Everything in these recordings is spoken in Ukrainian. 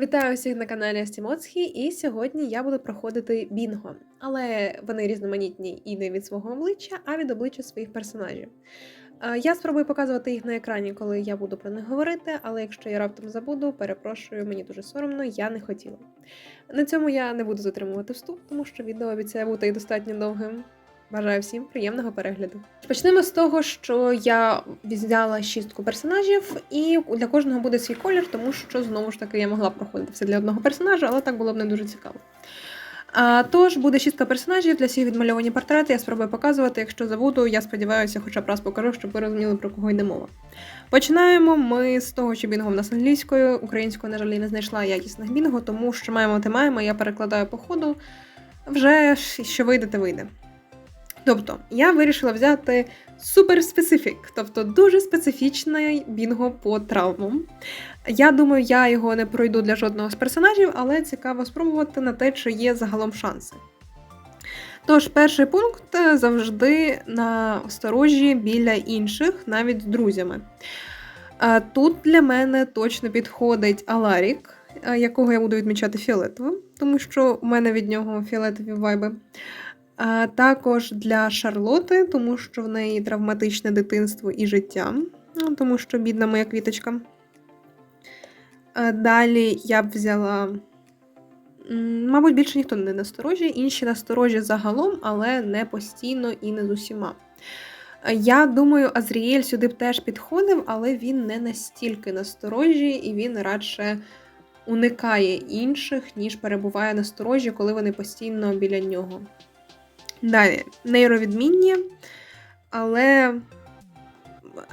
Вітаю всіх на каналі Астімоцхі, і сьогодні я буду проходити бінго, але вони різноманітні і не від свого обличчя, а від обличчя своїх персонажів. Е, Я спробую показувати їх на екрані, коли я буду про них говорити, але якщо я раптом забуду, перепрошую, мені дуже соромно, я не хотіла. На цьому я не буду затримувати вступ, тому що відео обіцяє бути і достатньо довгим. Бажаю всім приємного перегляду. Почнемо з того, що я взяла шістку персонажів, і для кожного буде свій колір, тому що знову ж таки я могла проходити все для одного персонажа, але так було б не дуже цікаво. А, тож буде шістка персонажів для всіх відмальовані портрети. Я спробую показувати. Якщо забуду, я сподіваюся, хоча б раз покажу, щоб ви розуміли, про кого йде мова. Починаємо ми з того, що бінго в нас англійською, українською, на жаль, не знайшла якісних бінго, тому що маємо те маємо, я перекладаю по ходу. Вже що вийде, те вийде. Тобто, я вирішила взяти супер специфік, тобто дуже специфічний бінго по травмам. Я думаю, я його не пройду для жодного з персонажів, але цікаво спробувати на те, чи є загалом шанси. Тож, перший пункт е, завжди на осторожі біля інших, навіть з друзями. Тут для мене точно підходить Аларік, е, якого я буду відмічати фіолетовим, тому що у мене від нього фіолетові вайби. А також для Шарлоти, тому що в неї травматичне дитинство і життя, ну, тому що бідна моя квіточка. Далі я б взяла. Мабуть, більше ніхто не насторожі, інші насторожі загалом, але не постійно і не з усіма. Я думаю, Азріель сюди б теж підходив, але він не настільки насторожі, і він радше уникає інших, ніж перебуває насторожі, коли вони постійно біля нього. Далі, нейровідмінні, але.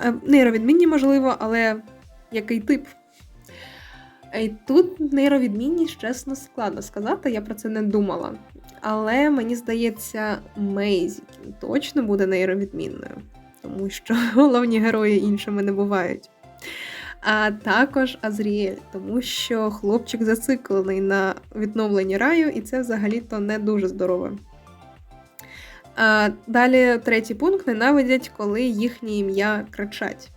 е, Нейровідмінні, можливо, але який тип? Е, І тут нейровідмінність, чесно, складно сказати, я про це не думала. Але мені здається, Мейзікін точно буде нейровідмінною, тому що головні герої іншими не бувають. А також Азріель, тому що хлопчик зациклений на відновленні раю, і це взагалі-то не дуже здорове. А, далі третій пункт ненавидять, коли їхнє ім'я кричать.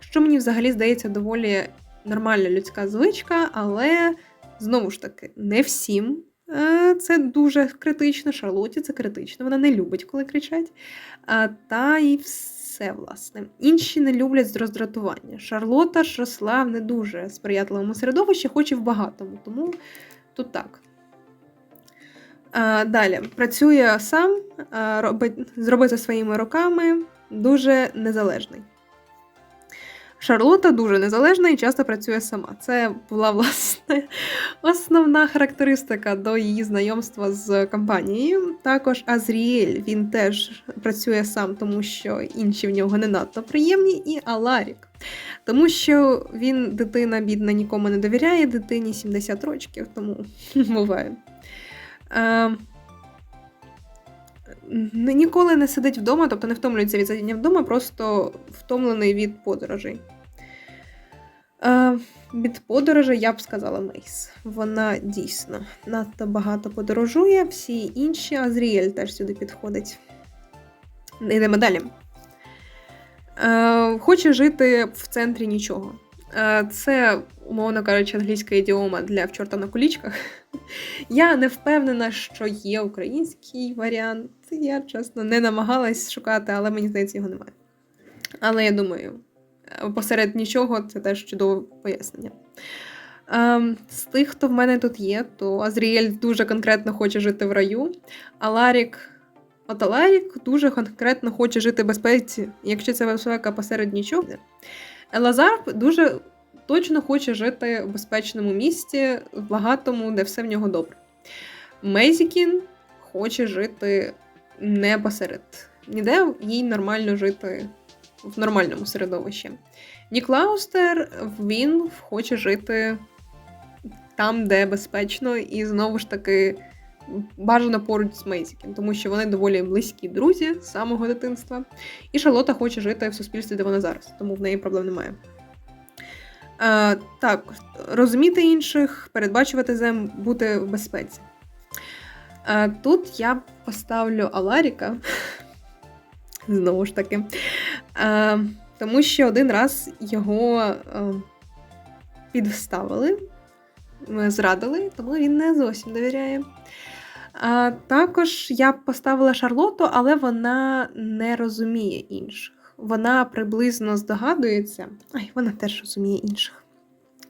Що мені взагалі здається доволі нормальна людська звичка, але знову ж таки, не всім. Е, Це дуже критично. Шарлоті це критично. Вона не любить, коли кричать. Та і все, власне. Інші не люблять з роздратування. Шарлота ж росла в не дуже сприятливому середовищі, хоч і в багатому. Тому тут так. Далі працює сам, робить, зробить своїми руками, дуже незалежний. Шарлота дуже незалежна і часто працює сама. Це була власне основна характеристика до її знайомства з компанією. Також Азріель він теж працює сам, тому що інші в нього не надто приємні, і Аларік. Тому що він дитина бідна, нікому не довіряє, дитині 70 років, тому буває. Е, ніколи не сидить вдома, тобто не втомлюється від сидіння вдома, просто втомлений від подорожей. Е, від подорожей я б сказала Мейс. Вона дійсно надто багато подорожує, всі інші Азріель теж сюди підходить. Йдемо далі. Е, хоче жити в центрі нічого. Е, це, умовно кажучи, англійська ідіома для в чорта на кулічках. Я не впевнена, що є український варіант. Я, чесно, не намагалась шукати, але мені здається, його немає. Але я думаю, е, посеред нічого це теж чудове пояснення. Ем, з тих, хто в мене тут є, то Азріель дуже конкретно хоче жити в раю, а Ларік. От Аларік дуже конкретно хоче жити безпеці, якщо це безпека посеред нічого. Елазар дуже точно хоче жити в безпечному місті, в багатому, де все в нього добре. Мейзікін хоче жити не посеред. Ніде їй нормально жити в нормальному середовищі. Ніклаустер він хоче жити там, де безпечно, і знову ж таки бажано поруч з Мейзікін, тому що вони доволі близькі друзі з самого дитинства. І Шарлота хоче жити в суспільстві, де вона зараз, тому в неї проблем немає. Е, так, розуміти інших, передбачувати зем, бути в безпеці. Е, тут я поставлю Аларіка. Знову ж таки. Е, тому що один раз його е, підставили зрадили, тому він не зовсім довіряє. А, також я поставила Шарлоту, але вона не розуміє інших. Вона приблизно здогадується. Ай, вона теж розуміє інших.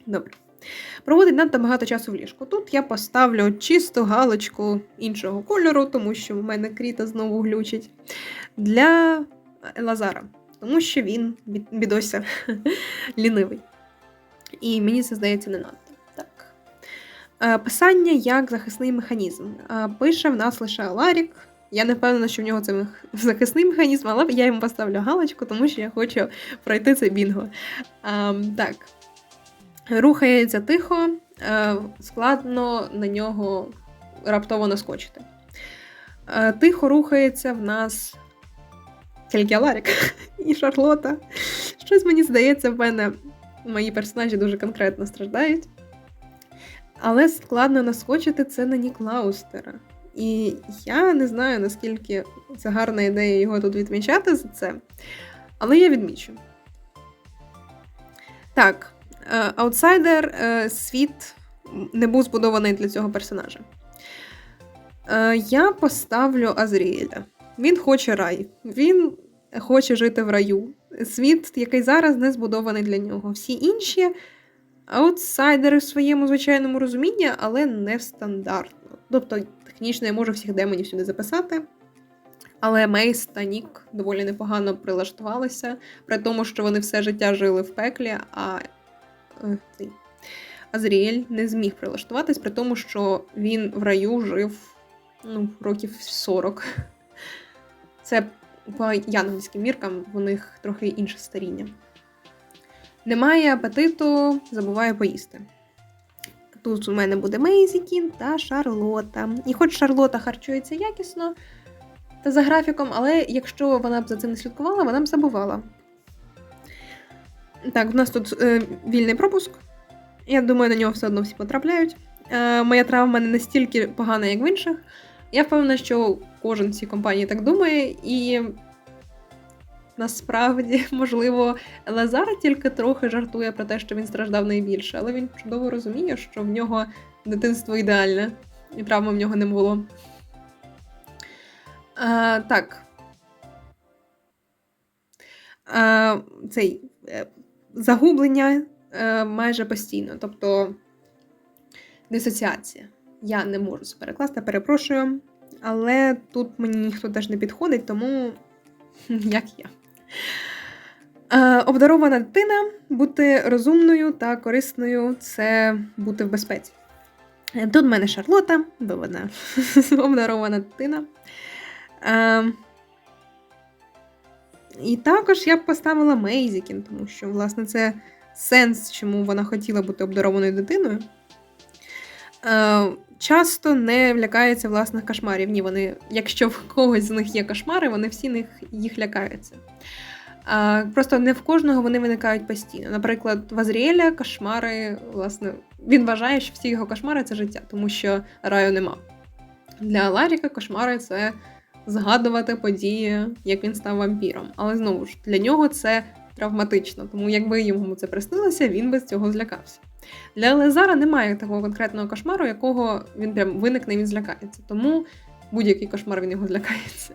Добре. Проводить надто багато часу в ліжку. Тут я поставлю чисту галочку іншого кольору, тому що в мене кріта знову глючить. Для Лазара, тому що він бідося лінивий. І мені це здається не надто. Е, Писання як захисний механізм. Е, Пише в нас лише Аларік. Я не впевнена, що в нього це захисний механізм, але я йому поставлю галочку, тому що я хочу пройти це бінго. А, так. Рухається тихо, е, складно на нього раптово наскочити. Е, Тихо рухається в нас тільки Аларік і Шарлота. Щось мені здається, в мене мої персонажі дуже конкретно страждають. Але складно наскочити це на Нік Лаустера. І я не знаю, наскільки це гарна ідея його тут відмічати за це. Але я відмічу. Так, е, аутсайдер е, світ не був збудований для цього персонажа. Е, Я поставлю Азріеля. Він хоче рай. Він хоче жити в раю. Світ, який зараз не збудований для нього. Всі інші аутсайдери в своєму звичайному розумінні, але не стандартно. Тобто, технічно я можу всіх демонів сюди записати. Але Мейс та Нік доволі непогано прилаштувалися, при тому, що вони все життя жили в пеклі, а е, цей Азріель не зміг прилаштуватись, при тому, що він в раю жив ну, років 40. Це по янгольським міркам у них трохи інше старіння. Немає апетиту, забуває поїсти. Тут у мене буде Мейзікін та Шарлота. І хоч Шарлота харчується якісно та за графіком, але якщо вона б за цим не слідкувала, вона б забувала. Так, в нас тут е, вільний пропуск. Я думаю, на нього все одно всі потрапляють. Е, моя травма не настільки погана, як в інших. Я впевнена, що кожен в цій компанії так думає, і насправді, можливо, Лазар тільки трохи жартує про те, що він страждав найбільше, але він чудово розуміє, що в нього дитинство ідеальне, і травми в нього не було. А, так. А, цей е, загублення е, майже постійно, тобто дисоціація. Я не можу це перекласти, перепрошую. Але тут мені ніхто теж не підходить, тому як я. Е, обдарована дитина бути розумною та корисною це бути в безпеці. Тут в мене Шарлота, бо вона обдарована дитина. Е, і також я б поставила Мейзікін, тому що, власне, це сенс, чому вона хотіла бути обдарованою дитиною. Е, часто не лякається власних кошмарів. Ні, вони, якщо в когось з них є кошмари, вони всі них, їх лякаються. А, просто не в кожного вони виникають постійно. Наприклад, в Азріеля кошмари, власне, він вважає, що всі його кошмари це життя, тому що раю нема. Для Ларіка кошмари це згадувати події, як він став вампіром. Але знову ж для нього це травматично, тому якби йому це приснилося, він би з цього злякався. Для Лезара немає такого конкретного кошмару, якого він прям виникне і він злякається. Тому будь-який кошмар він його злякається.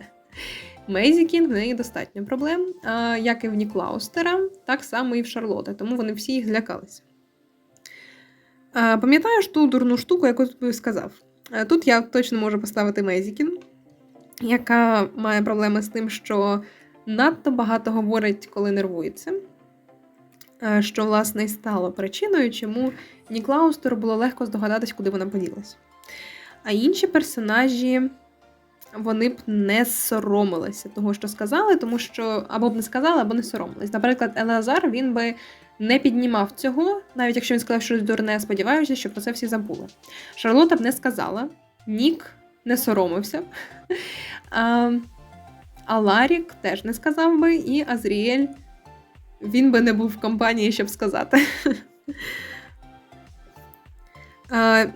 Мейзі Кінг в неї достатньо проблем, як і в Ніклаустера, так само і в Шарлоти, тому вони всі їх злякалися. Пам'ятаєш ту дурну штуку, яку тобі сказав? Тут я точно можу поставити Мейзікін, яка має проблеми з тим, що надто багато говорить, коли нервується. Е, Що, власне, і стало причиною, чому Ніклаустеру було легко здогадатись, куди вона поділась. А інші персонажі вони б не соромилися того, що сказали, тому що або б не сказали, або не соромились. Наприклад, Елеазар він би не піднімав цього, навіть якщо він сказав щось дурне, сподіваючись, що про це всі забули. Шарлота б не сказала, Нік не соромився. А Ларік теж не сказав би, і Азріель він би не був в компанії, щоб сказати.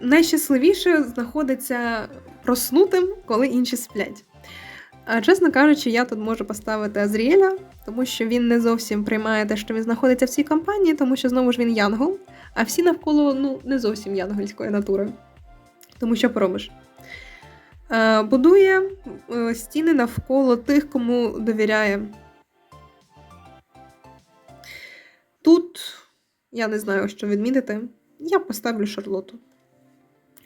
Найщасливіше знаходиться проснутим, коли інші сплять. Чесно кажучи, я тут можу поставити Азріеля, тому що він не зовсім приймає те, що він знаходиться в цій компанії, тому що знову ж він Янгол, а всі навколо ну, не зовсім янгольської натури. Тому що поробиш. Будує е, стіни навколо тих, кому довіряє. Тут я не знаю, що відмітити. Я поставлю Шарлоту.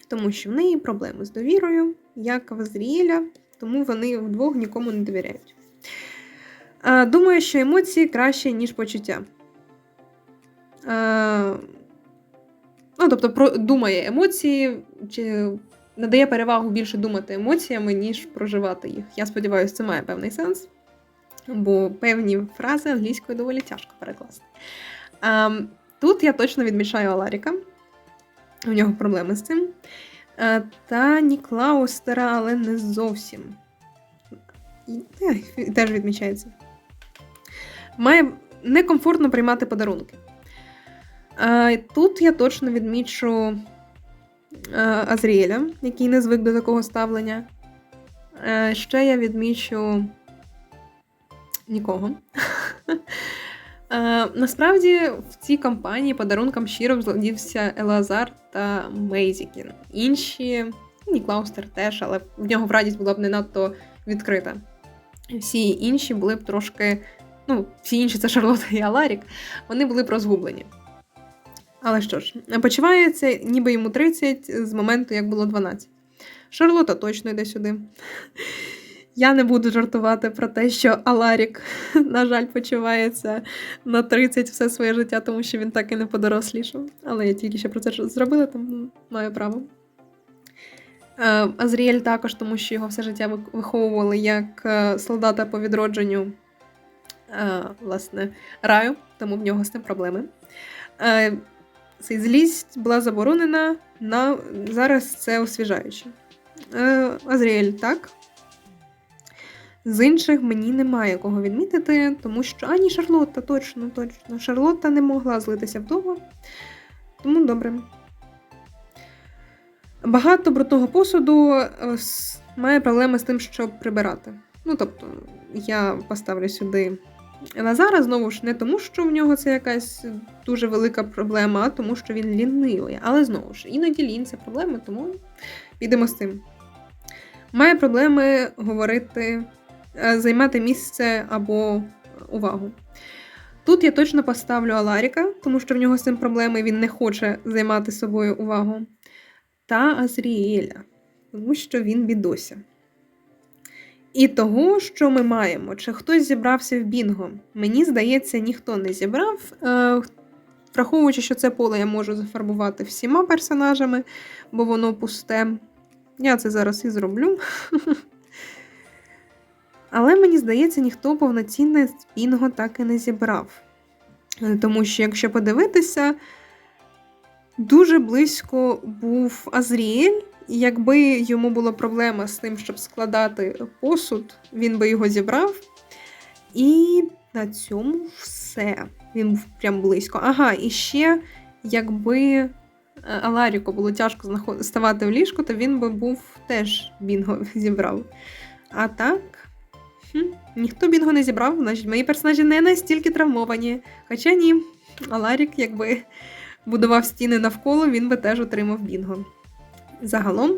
Тому що в неї проблеми з довірою, як в Азріеля, тому вони вдвох нікому не довіряють. Думаю, що емоції краще, ніж почуття. Ну, тобто, про, думає емоції, чи надає перевагу більше думати емоціями, ніж проживати їх. Я сподіваюся, це має певний сенс, бо певні фрази англійською доволі тяжко перекласти. Тут я точно відмічаю Аларіка. У нього проблеми з цим. Та Ніклаустера, але не зовсім. Е, теж відмічається. Має некомфортно приймати подарунки. Тут я точно відмічу Е, Азріеля, який не звик до такого ставлення. Е, ще я відмічу нікого. Е, насправді в цій кампанії подарункам щиро зладівся Елазар та Мейзікін. Інші, Ніклаустер теж, але в нього радість була б не надто відкрита. Всі інші були б трошки. Ну, всі інші це Шарлота і Аларік, вони були б розгублені. Але що ж, почувається, ніби йому 30 з моменту, як було 12. Шарлота точно йде сюди. Я не буду жартувати про те, що Аларік, на жаль, почувається на 30 все своє життя, тому що він так і не подорослішав. Але я тільки ще про це зробила, тому маю право. Е, Азріель також, тому що його все життя виховували як е, солдата по відродженню е, власне, раю, тому в нього з тим проблеми. Цей злість була заборонена на зараз це освіжаюче. Азріель, так. З інших мені немає кого відмітити, тому що ані Шарлотта, точно, точно. Шарлотта не могла злитися вдома. Тому добре. Багато брудного посуду е, має проблеми з тим, щоб прибирати. Ну, тобто, я поставлю сюди Лазара знову ж не тому, що в нього це якась дуже велика проблема, а тому, що він лінивий. Але знову ж, іноді лінь це проблема, тому підемо з цим. Має проблеми говорити, займати місце або увагу. Тут я точно поставлю Аларіка, тому що в нього з цим проблеми він не хоче займати собою увагу. Та Азріеля, тому що він бідося. І того, що ми маємо, чи хтось зібрався в Бінго. Мені здається, ніхто не зібрав. Е, Враховуючи, що це поле я можу зафарбувати всіма персонажами, бо воно пусте. Я це зараз і зроблю. Але мені здається, ніхто повноцінне Бінго так і не зібрав. Е, тому що, якщо подивитися, дуже близько був Азріель. Якби йому була проблема з тим, щоб складати посуд, він би його зібрав. І на цьому все. Він був прям близько. Ага, і ще, якби е, Аларіку було тяжко ставати в ліжку, то він би був теж бінго зібрав. А так, ніхто бінго не зібрав, значить, мої персонажі не настільки травмовані. Хоча ні, Аларік, якби будував стіни навколо, він би теж отримав бінго. Загалом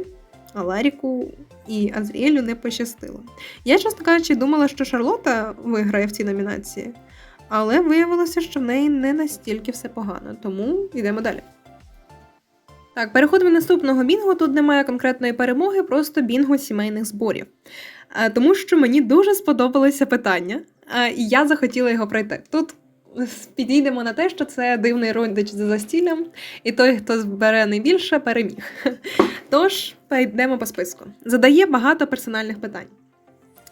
Аларіку і Азріелю не пощастило. Я, чесно кажучи, думала, що Шарлота виграє в цій номінації, але виявилося, що в неї не настільки все погано, тому йдемо далі. Так, переходимо до наступного бінго. Тут немає конкретної перемоги, просто бінго сімейних зборів. Тому що мені дуже сподобалося питання, і я захотіла його пройти. Тут підійдемо на те, що це дивний родич за застіллям, і той, хто збере найбільше, переміг. Тож, перейдемо по списку. Задає багато персональних питань.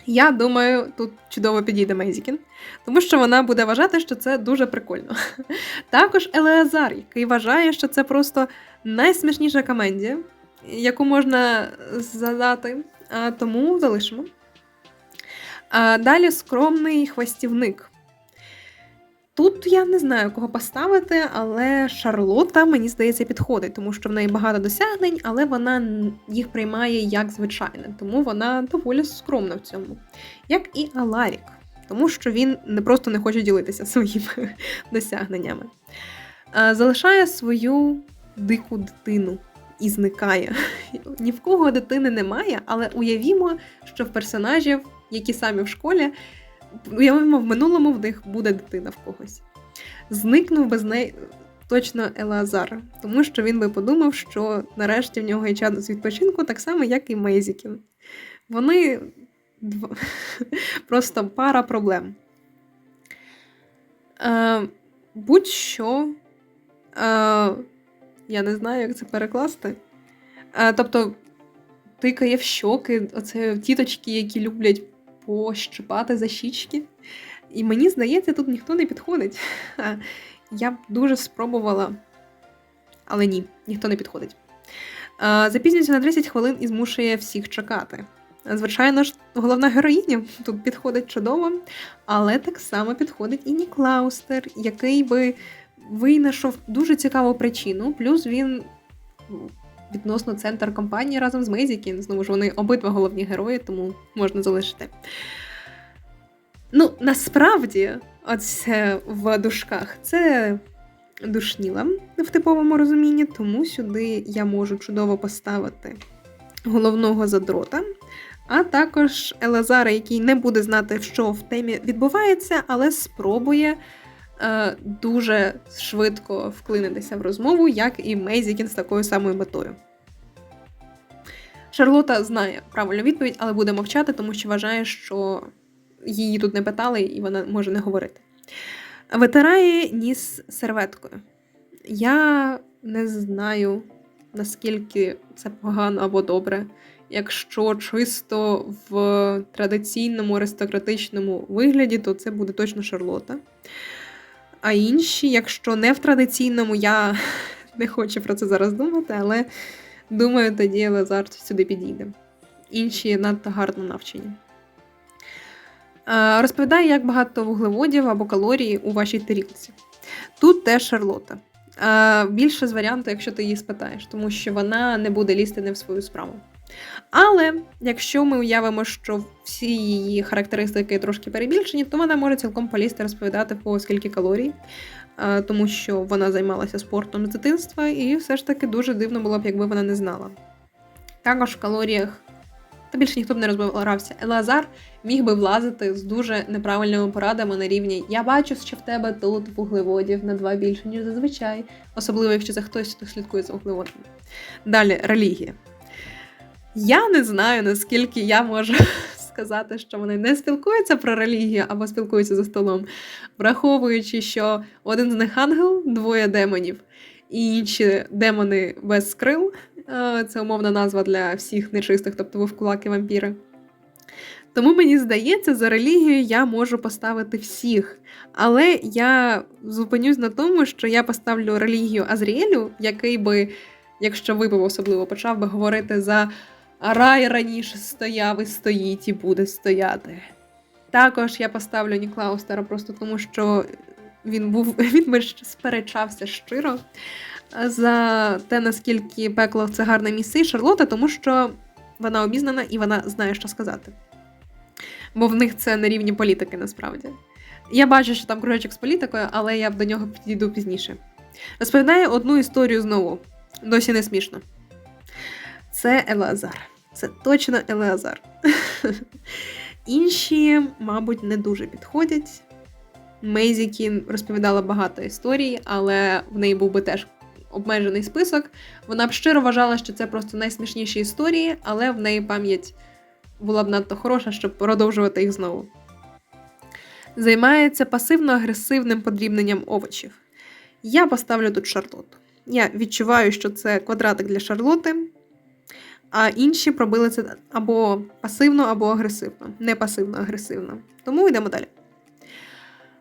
Я думаю, тут чудово підійде Мейзікін, тому що вона буде вважати, що це дуже прикольно. Також Елеазар, який вважає, що це просто найсмішніша комедія, яку можна задати, а тому залишимо. А Далі скромний хвастівник. Тут я не знаю, кого поставити, але Шарлота, мені здається, підходить, тому що в неї багато досягнень, але вона їх приймає як звичайне, тому вона доволі скромна в цьому. Як і Аларік, тому що він не просто не хоче ділитися своїми досягненнями. Залишає свою дику дитину і зникає. Ні в кого дитини немає, але уявімо, що в персонажів, які самі в школі, уявимо, в минулому в них буде дитина в когось. Зникнув без неї точно Елазар, тому що він би подумав, що нарешті в нього є час відпочинку, так само, як і Мейзікін. Вони просто пара проблем. Е, будь-що. Е, я не знаю, як це перекласти. Е, тобто, тикає в щоки, оце тіточки, які люблять пощипати за щічки. І мені здається, тут ніхто не підходить. Е, Я б дуже спробувала, але ні, ніхто не підходить. Е, Запізнюється на 30 хвилин і змушує всіх чекати. Звичайно ж, головна героїня тут підходить чудово, але так само підходить і Ніклаустер, який би винайшов дуже цікаву причину. Плюс він відносно центр компанії разом з Мейзікін. Знову ж вони обидва головні герої, тому можна залишити. Ну, насправді, оце в дужках це душніла в типовому розумінні, тому сюди я можу чудово поставити головного задрота, а також Елазара, який не буде знати, що в темі відбувається, але спробує дуже швидко вклинитися в розмову, як і Мейзікін з такою самою метою. Шарлота знає правильну відповідь, але буде мовчати, тому що вважає, що її тут не питали і вона може не говорити. Витирає ніс серветкою. Я не знаю, наскільки це погано або добре. Якщо чисто в традиційному аристократичному вигляді, то це буде точно Шарлота. А інші, якщо не в традиційному, я не хочу про це зараз думати, але думаю, тоді Лазарт сюди підійде. Інші надто гарно навчені. Розповідає, як багато вуглеводів або калорій у вашій тарілці. Тут теж Шарлота. Більше з варіанту, якщо ти її спитаєш, тому що вона не буде лізти не в свою справу. Але якщо ми уявимо, що всі її характеристики трошки перебільшені, то вона може цілком полізти розповідати по скільки калорій, е, тому що вона займалася спортом з дитинства, і все ж таки дуже дивно було б, якби вона не знала. Також в калоріях, та більше ніхто б не розбирався, Елазар міг би влазити з дуже неправильними порадами на рівні Я бачу, що в тебе тут вуглеводів на два більше, ніж зазвичай, особливо якщо це хтось, хто слідкує за вуглеводами. Далі релігія. Я не знаю, наскільки я можу сказати, що вони не спілкуються про релігію або спілкуються за столом, враховуючи, що один з них ангел, двоє демонів, і інші демони без крил. Е, Це умовна назва для всіх нечистих, тобто вовкулаки вампіри. Тому мені здається, за релігію я можу поставити всіх. Але я зупинюсь на тому, що я поставлю релігію Азріелю, який би, якщо випив особливо, почав би говорити за рай раніше стояв і стоїть, і буде стояти. Також я поставлю Ніклаустера просто тому, що він був він сперечався щиро за те, наскільки пекло це гарне місце, і Шарлота, тому що вона обізнана і вона знає, що сказати. Бо в них це на рівні політики насправді. Я бачу, що там кружочок з політикою, але я до нього підійду пізніше. Розповідає одну історію знову. Досі не смішно. Це Елеазар. Це точно Елеазар. Інші, мабуть, не дуже підходять. Мейзі Кін розповідала багато історій, але в неї був би теж обмежений список. Вона б щиро вважала, що це просто найсмішніші історії, але в неї пам'ять була б надто хороша, щоб продовжувати їх знову. Займається пасивно-агресивним подрібненням овочів. Я поставлю тут Шарлоту. Я відчуваю, що це квадратик для Шарлоти, а інші пробили це або пасивно, або агресивно. Не пасивно-агресивно. Тому йдемо далі.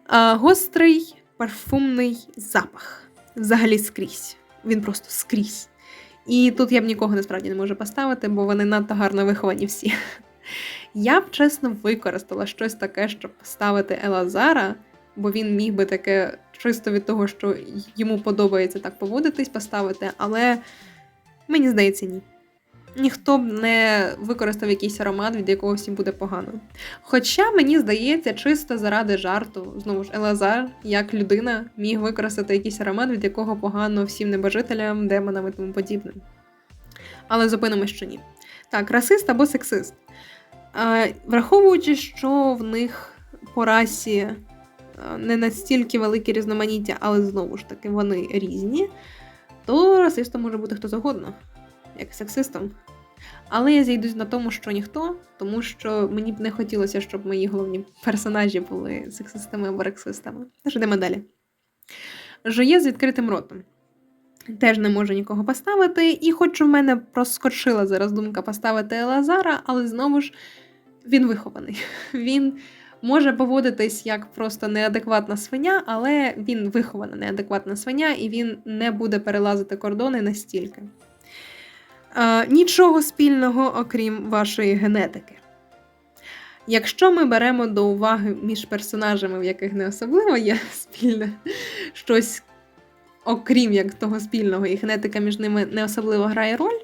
А, гострий парфумний запах. Взагалі скрізь. Він просто скрізь. І тут я б нікого насправді не можу поставити, бо вони надто гарно виховані всі. Я б чесно використала щось таке, щоб поставити Елазара, бо він міг би таке чисто від того, що йому подобається так поводитись, поставити, але мені здається, ні. Ніхто б не використав якийсь аромат, від якого всім буде погано. Хоча мені здається, чисто заради жарту, знову ж Елазар, як людина, міг використати якийсь аромат, від якого погано всім небожителям, демонам і тому подібним. Але зупинимось, що ні. Так, расист або сексист. А, враховуючи, що в них по расі не настільки велике різноманіття, але знову ж таки вони різні, то расистом може бути хто завгодно, як сексистом. Але я зійдусь на тому, що ніхто, тому що мені б не хотілося, щоб мої головні персонажі були сексистами або рексистами. Тож йдемо далі. Жує з відкритим ротом. Теж не можу нікого поставити, і хоч у мене проскочила зараз думка поставити Елазара, але знову ж він вихований. Він може поводитись як просто неадекватна свиня, але він вихована неадекватна свиня, і він не буде перелазити кордони настільки. А, нічого спільного, окрім вашої генетики. Якщо ми беремо до уваги між персонажами, в яких не особливо є спільне щось, окрім як того спільного, і генетика між ними не особливо грає роль,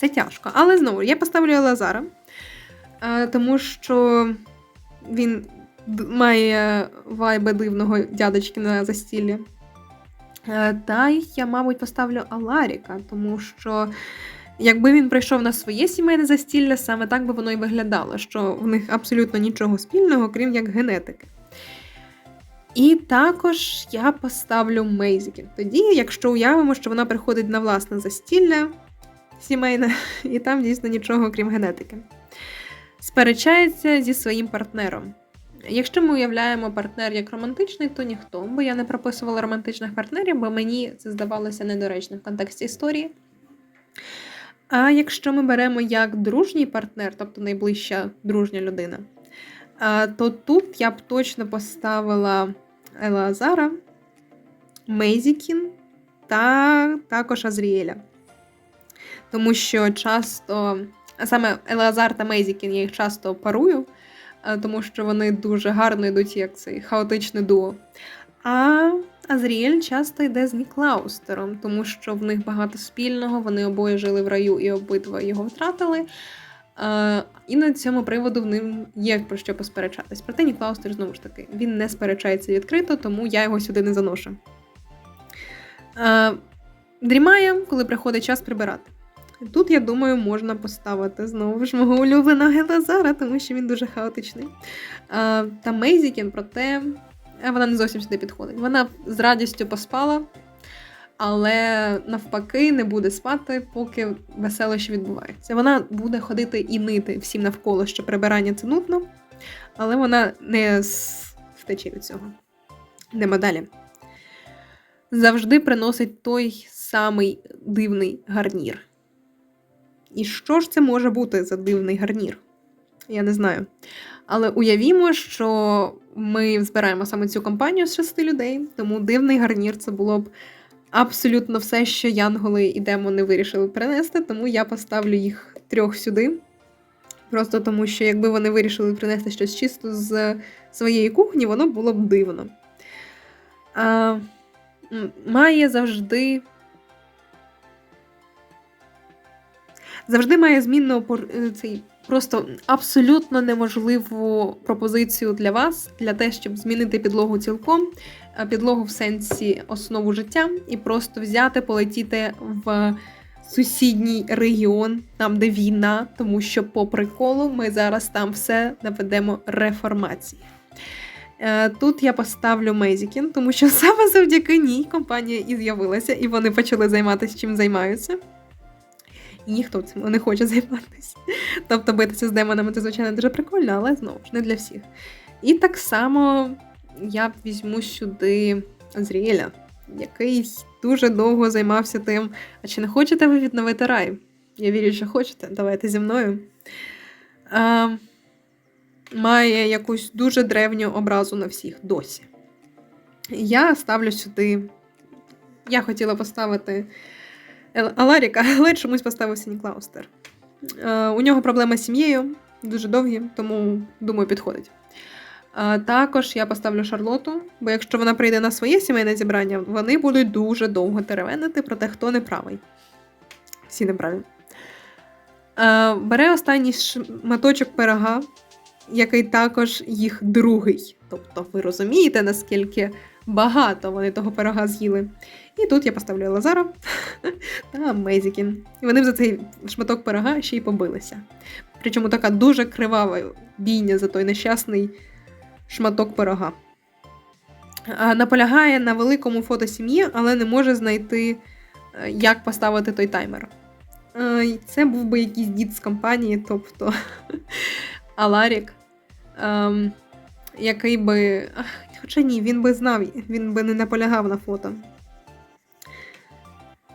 це тяжко. Але знову я поставлю Лазара, тому що він має вайби дивного дядечки на застіллі. Е, Та й я, мабуть, поставлю Аларіка, тому що якби він прийшов на своє сімейне застілля, саме так би воно і виглядало, що в них абсолютно нічого спільного, крім як генетики. І також я поставлю Мейзікін. Тоді, якщо уявимо, що вона приходить на власне застілля сімейне, і там дійсно нічого, крім генетики. Сперечається зі своїм партнером. Якщо ми уявляємо партнер як романтичний, то ніхто, бо я не прописувала романтичних партнерів, бо мені це здавалося недоречним в контексті історії. А якщо ми беремо як дружній партнер, тобто найближча дружня людина, то тут я б точно поставила Елазара, Мейзікін та також Азріеля. Тому що часто, саме Елазар та Мейзікін, я їх часто парую, тому що вони дуже гарно йдуть як цей хаотичне дуо. А Азріель часто йде з Ніклаустером, тому що в них багато спільного, вони обоє жили в раю і обидва його втратили. А, і на цьому приводу в ним є про що посперечатись. Проте Ніклаустер, знову ж таки, він не сперечається відкрито, тому я його сюди не заношу. А, дрімає, коли приходить час прибирати. Тут, я думаю, можна поставити знову ж мого улюбленого Гелазара, тому що він дуже хаотичний. А, та Мейзікін, проте вона не зовсім сюди підходить. Вона з радістю поспала, але навпаки не буде спати, поки веселище відбувається. Вона буде ходити і нити всім навколо, що прибирання це нудно, але вона не втече від цього. Йдемо далі. Завжди приносить той самий дивний гарнір. І що ж це може бути за дивний гарнір? Я не знаю. Але уявімо, що ми збираємо саме цю компанію з шести людей, тому дивний гарнір це було б абсолютно все, що янголи і демони вирішили принести, тому я поставлю їх трьох сюди. Просто тому, що якби вони вирішили принести щось чисто з своєї кухні, воно було б дивно. А, має завжди завжди має змінну е, цей просто абсолютно неможливу пропозицію для вас, для те, щоб змінити підлогу цілком, е, підлогу в сенсі основу життя, і просто взяти, полетіти в сусідній регіон, там де війна, тому що по приколу ми зараз там все наведемо реформації. Е, Тут я поставлю Мейзікін, тому що саме завдяки ній компанія і з'явилася, і вони почали займатися чим займаються. І ніхто цим не хоче займатися. Тобто битися з демонами це, звичайно, дуже прикольно, але знову ж не для всіх. І так само я візьму сюди Азріеля, який дуже довго займався тим, а чи не хочете ви відновити рай? Я вірю, що хочете, давайте зі мною. А, має якусь дуже древню образу на всіх досі. Я ставлю сюди. Я хотіла поставити Аларіка, але чомусь поставився Ніклаустер. Е, у нього проблеми з сім'єю, дуже довгі, тому думаю, підходить. Е, також я поставлю Шарлоту, бо якщо вона прийде на своє сімейне зібрання, вони будуть дуже довго теревенити про те, хто не правий. Всі неправі. Е, бере останній шматочок пирога, який також їх другий. Тобто, ви розумієте, наскільки багато вони того пирога з'їли. І тут я поставлю Лазара та Мезікін. І вони за цей шматок пирога ще й побилися. Причому така дуже кривава бійня за той нещасний шматок пирога. Наполягає на великому фото сім'ї, але не може знайти, е, як поставити той таймер. Е, Це був би якийсь дід з компанії, тобто Аларік, ем, який би. Хоча ні, він би знав, він би не наполягав на фото.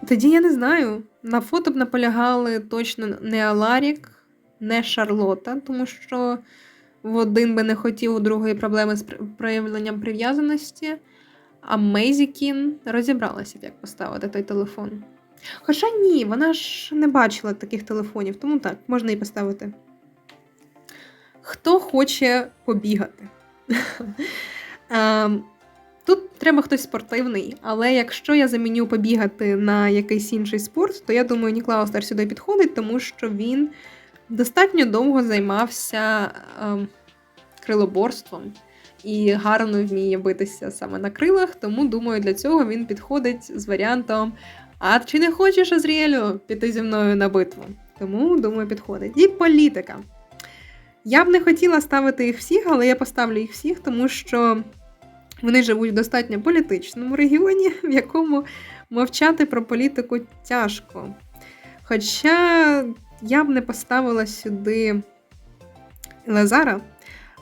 Тоді я не знаю. На фото б наполягали точно не Аларік, не Шарлота, тому що в один би не хотів у другої проблеми з проявленням прив'язаності, а Мейзікін розібралася, як поставити той телефон. Хоча ні, вона ж не бачила таких телефонів, тому так, можна і поставити. Хто хоче побігати? Треба хтось спортивний, але якщо я заміню побігати на якийсь інший спорт, то я думаю, Ніклаустер сюди підходить, тому що він достатньо довго займався ем, крилоборством і гарно вміє битися саме на крилах, тому думаю, для цього він підходить з варіантом А чи не хочеш, Азріелю, піти зі мною на битву? Тому, думаю, підходить. І політика. Я б не хотіла ставити їх всіх, але я поставлю їх всіх, тому що вони живуть в достатньо політичному регіоні, в якому мовчати про політику тяжко. Хоча я б не поставила сюди Лазара,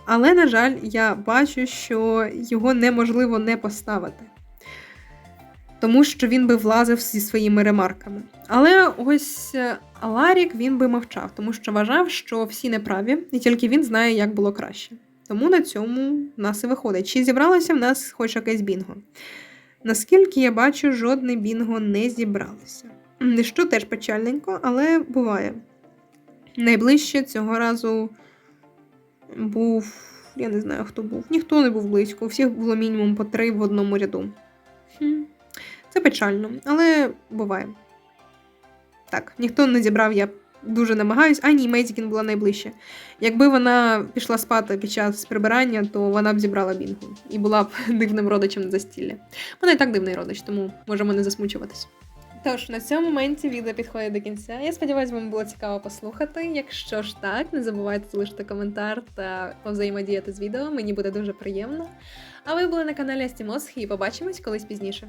але, на жаль, я бачу, що його неможливо не поставити. Тому що він би влазив зі своїми ремарками. Але ось е, Аларік він би мовчав, тому що вважав, що всі неправі, і тільки він знає, як було краще. Тому на цьому в нас і виходить. Чи зібралося в нас хоч якесь бінго? Наскільки я бачу, жодне бінго не зібралося. Що теж печальненько, але буває. Найближче цього разу був. Я не знаю, хто був. Ніхто не був близько. У всіх було мінімум по три в одному ряду. Це печально, але буває. Так, ніхто не зібрав, я дуже намагаюсь. А ні, Мейзікін була найближче. Якби вона пішла спати під час прибирання, то вона б зібрала бінгу і була б дивним родичем на застілля. Вона і так дивний родич, тому можемо не засмучуватись. Тож на цьому моменті відео підходить до кінця. Я сподіваюся, вам було цікаво послухати. Якщо ж так, не забувайте залишити коментар та повзаємодіяти з відео. Мені буде дуже приємно. А ви були на каналі Астімосхі і побачимось колись пізніше.